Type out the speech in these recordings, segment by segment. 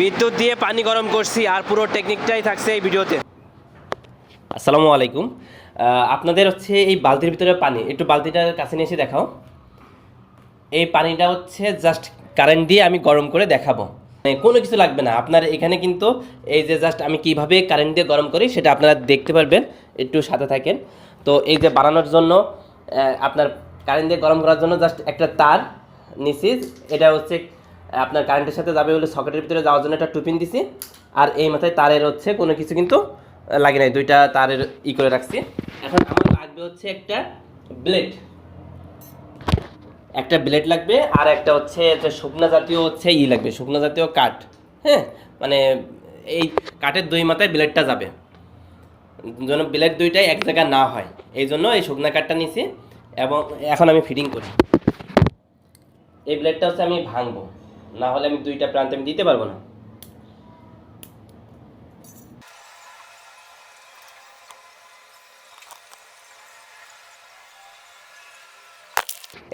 বিদ্যুৎ দিয়ে পানি গরম করছি আর পুরো টেকনিকটাই থাকছে এই ভিডিওতে। আসসালামু আলাইকুম। আপনাদের হচ্ছে এই বালতির ভিতরে পানি, একটু বালতিটার কাছে নিয়ে এসে দেখাও। এই পানিটা হচ্ছে জাস্ট কারেন্ট দিয়ে আমি গরম করে দেখাবো। মানে কোনো কিছু লাগবে না। আপনার এখানে কিন্তু এই যে জাস্ট আমি কীভাবে কারেন্ট দিয়ে গরম করি সেটা আপনারা দেখতে পারবেন। একটু সাথে থাকেন। তো এই যে বানানোর জন্য আপনার কারেন্ট দিয়ে গরম করার জন্য জাস্ট একটা তার নিছি। এটা হচ্ছে আপনার কারেন্টের সাথে যাবে বলে সকেটের ভিতরে যাওয়ার জন্য একটা টুপিন দিছি। আর এই মাথায় তারের হচ্ছে কোনো কিছু কিন্তু লাগে নাই। দুইটা তারের ই করে রাখছি। এখন আমার লাগবে হচ্ছে একটা ব্লেড একটা ব্লেড লাগবে আর একটা হচ্ছে শুকনা জাতীয় হচ্ছে ই লাগবে, শুকনা জাতীয় কাঠ। হ্যাঁ? মানে এই কাঠের দুই মাথায় ব্লেডটা যাবে। যেন ব্লেড দুইটাই এক জায়গায় না হয়। এই জন্য এই শুকনা কাঠটা নিছি এবং এখন আমি ফিটিং করি। এই ব্লেডটা হচ্ছে আমি ভাঙবো। না হলে আমি দুইটা প্রান্তে আমি দিতে পারব না।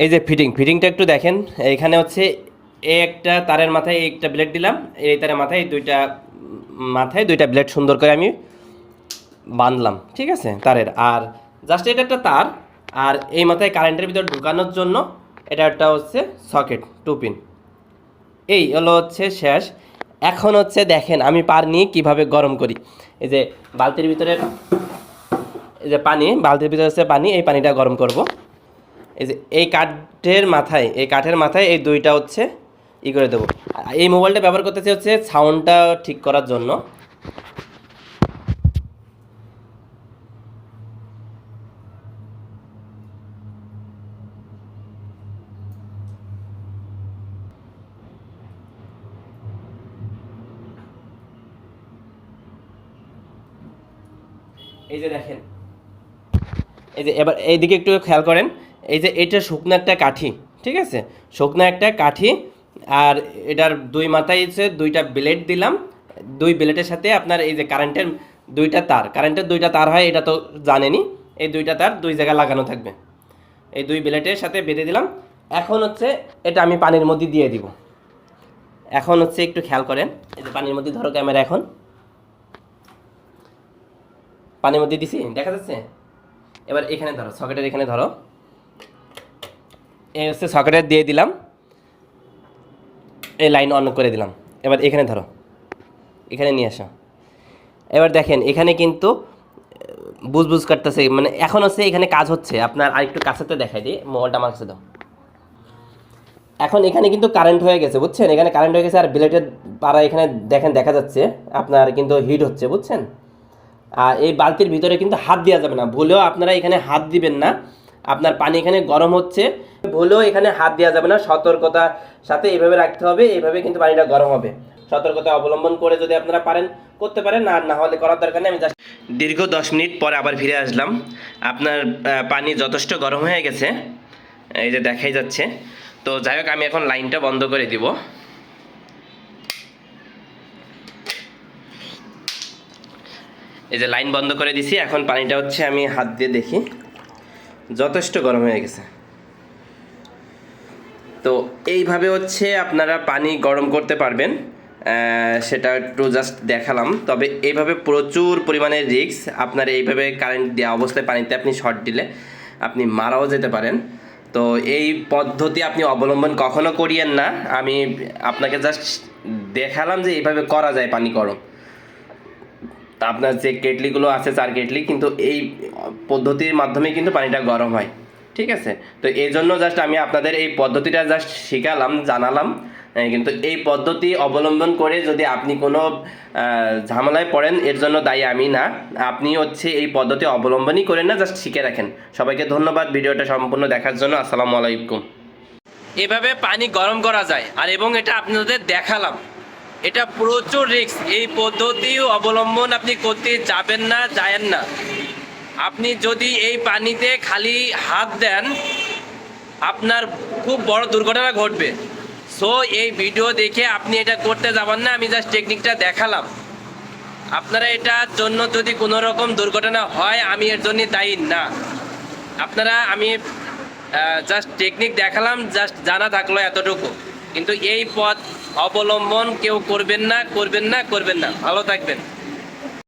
এই যে ফিটিং, ফিটিংটা একটু দেখেন। এখানে হচ্ছে এই একটা তারের মাথায় একটা ব্লেড দিলাম। এই তারের মাথায় দুইটা মাথায় দুইটা ব্লেড সুন্দর করে আমি বাঁধলাম, ঠিক আছে, তারের। আর জাস্ট এটা একটা তার, আর এই মাথায় কারেন্টের ভিতর ঢুকানোর জন্য এটা একটা হচ্ছে সকেট টু পিন এই হলো হচ্ছে শেষ। এখন হচ্ছে দেখেন আমি পার নিয়ে কীভাবে গরম করি। এই যে বালতির ভিতরে, এই যে পানি, বালতির ভিতরে হচ্ছে পানি, এই পানিটা গরম করব। এই যে এই কাঠের মাথায়, এই কাঠের মাথায় এই দুইটা হচ্ছে ই করে দেবো। এই মোবাইলটা ব্যবহার করতেছি হচ্ছে সাউন্ডটা ঠিক করার জন্য। এই যে দেখেন। এই যে এবার এইদিকে একটু খেয়াল করেন, এই যে এটা শুকনো একটা কাঠি, ঠিক আছে? শুকনো একটা কাঠি, আর এটার দুই মাথায় হচ্ছে দুইটা ব্লেড দিলাম, দুই ব্লেডের সাথে আপনার এই যে কারেন্টের দুইটা তার কারেন্টের দুইটা তার হয়, এটা তো জানেনি এই দুইটা তার দুই জায়গায় লাগানো থাকবে। এই দুই ব্লেডের সাথে বেঁধে দিলাম। এখন হচ্ছে এটা আমি পানির মধ্যে দিয়ে দিব। এখন হচ্ছে একটু খেয়াল করেন, এই যে পানির মধ্যে ধরো ক্যামেরা এখন। পানির মধ্যে দিছি, দেখা যাচ্ছে? এবার এখানে ধরো, সকেটের এখানে ধরো। এই হচ্ছে সকেটের দিয়ে দিলাম। এই লাইন অন করে দিলাম। এবার এখানে ধরো। এখানে নিয়ে আসো। এবার দেখেন, এখানে কিন্তু বুঝ বুঝ কাটতেছে মানে এখন হচ্ছে এখানে কাজ হচ্ছে। আপনার আরেকটু কাছেতে দেখাই দিই, মোবাইলটা আমার কাছে দাও। এখন এখানে কিন্তু কারেন্ট হয়ে গেছে, বুঝছেন? এখানে কারেন্ট হয়ে গেছে আর ব্লেটের পাড়া এখানে দেখেন, দেখা যাচ্ছে। আপনার কিন্তু হিট হচ্ছে, বুঝছেন? আর এই বালতির ভিতরে কিন্তু হাত দেওয়া যাবে না। ভুলেও আপনারা এখানে হাত দিবেন না। আপনার পানি এখানে গরম হচ্ছে। ভুলেও এখানে হাত দেওয়া যাবে না। সতর্কতা সাথে এইভাবে রাখতে হবে। এইভাবে কিন্তু পানিটা গরম হবে। সতর্কতা অবলম্বন করে যদি আপনারা পারেন, করতে পারেন। আর না হলে করার দরকার নেই। আমি জাস্ট দীর্ঘ দশ মিনিট পরে আবার ফিরে আসলাম। আপনার পানি যথেষ্ট গরম হয়ে গেছে। এই যে দেখাই যাচ্ছে। তো যাই হোক, আমি এখন লাইনটা বন্ধ করে দিব। এই যে লাইন বন্ধ করে দিছি, এখন পানিটা হচ্ছে আমি হাত দিয়ে দেখি। যথেষ্ট গরম হয়ে গেছে। তো এইভাবে হচ্ছে আপনারা পানি গরম করতে পারবেন সেটা একটু জাস্ট দেখালাম। তবে এইভাবে প্রচুর পরিমাণে রিস্ক আপনার এইভাবে কারেন্ট দেওয়া অবস্থায় পানিতে আপনি শর্ট দিলে আপনি মারাও যেতে পারেন। তো এই পদ্ধতি আপনি অবলম্বন কখনো করিয়েন না। আমি আপনাকে জাস্ট দেখালাম যে এইভাবে করা যায় পানি গরম। আপনার যে কেটলিগুলো আছে চার কেটলি, কিন্তু এই পদ্ধতির মাধ্যমে কিন্তু পানিটা গরম হয়। ঠিক আছে? তো এই জন্য জাস্ট আমি আপনাদের এই পদ্ধতিটা জাস্ট শিখালাম, জানালাম। কিন্তু এই পদ্ধতি অবলম্বন করে যদি আপনি কোনো ঝামেলায় পড়েন, এর জন্য দায়ী আমি না। আপনি হচ্ছে এই পদ্ধতি অবলম্বনই করেন না জাস্ট শিখে রাখেন। সবাইকে ধন্যবাদ ভিডিওটা সম্পূর্ণ দেখার জন্য। আসসালামু আলাইকুম। এভাবে পানি গরম করা যায়। আর এবং এটা আপনাদের দেখালাম। এটা প্রচুর রিস্ক এই পদ্ধতি অবলম্বন আপনি করতে যাবেন না, যায়েন না। আপনি যদি এই পানিতে খালি হাত দেন, আপনার খুব বড় দুর্ঘটনা ঘটবে। সো এই ভিডিও দেখে আপনি এটা করতে যাবেন না, আমি জাস্ট টেকনিকটা দেখালাম। আপনারা এটার জন্য যদি কোনো রকম দুর্ঘটনা হয়, আমি এর জন্য দায়ী না। আপনারা, আমি জাস্ট টেকনিক দেখালাম জাস্ট জানা থাকল এতটুকু। কিন্তু এই পথ অবলম্বন কেউ করবেন না করবেন না করবেন না। ভালো থাকবেন।